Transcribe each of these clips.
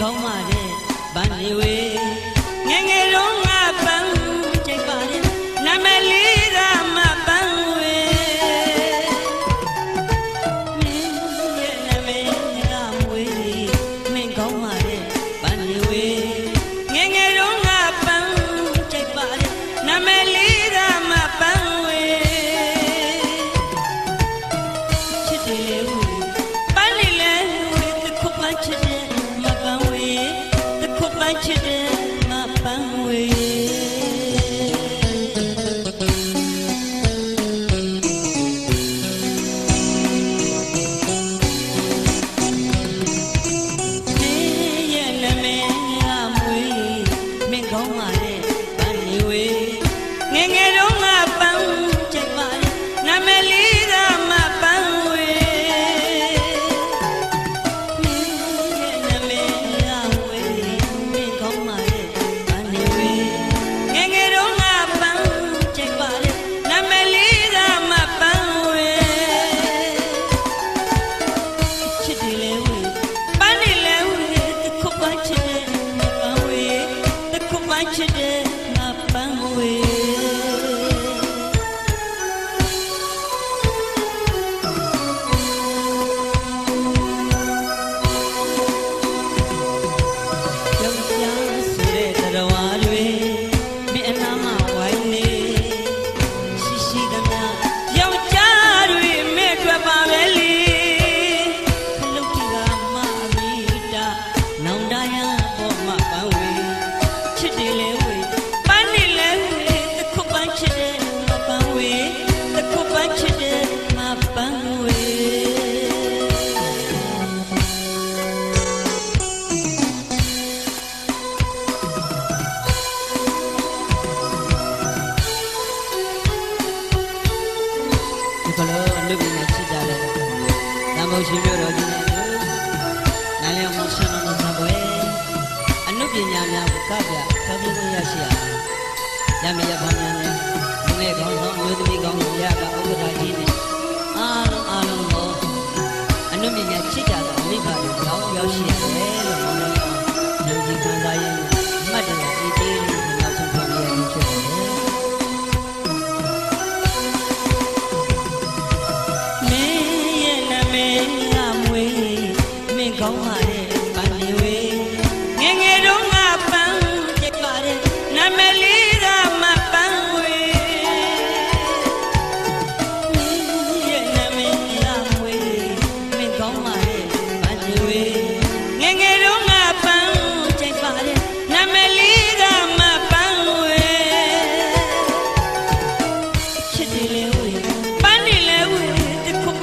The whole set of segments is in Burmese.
ခေါင်းမတဲ့ဗန်နေဝေ what you do. ပေါ်မှာပန်းဝေးချစ်တယ်လဲဝေးပန်းနေလဲဝေးတခုပန်းချစ်တယ်မပန်းဝေးတခုပန်းချစ်တယ်မပန်းဝေးဒီကလေးလူကြီးနဲ့ချစ်ကြတယ်တမောရှိမျိုးတော်ကြီး ညာများကိုကပြဆောင်းပြလို့ရရှိရရမရပါများနဲ့လူငယ်ကောင်းဆောင်မျိုးသမီးကောင်းဆောင်ရကဥက္ကဋ္ဌကြီးနဲ့အားလုံးအားလုံးကိုအနုပညာချစ်ကြ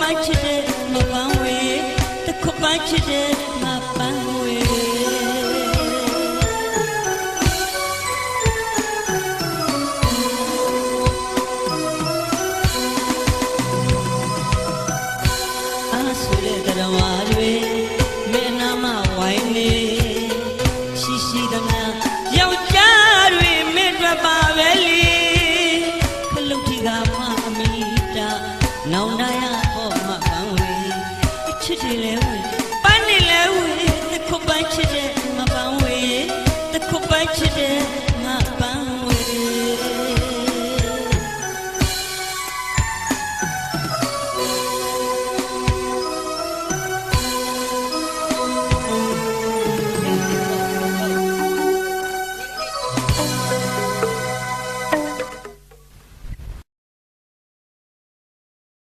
ပိုင်းချစ်တဲ့မပန်းဝေးတစ်ခုပိုင်းချစ်တဲ့မပန်းဝေးအာဆွေတဲ့တော်ဝါတွေ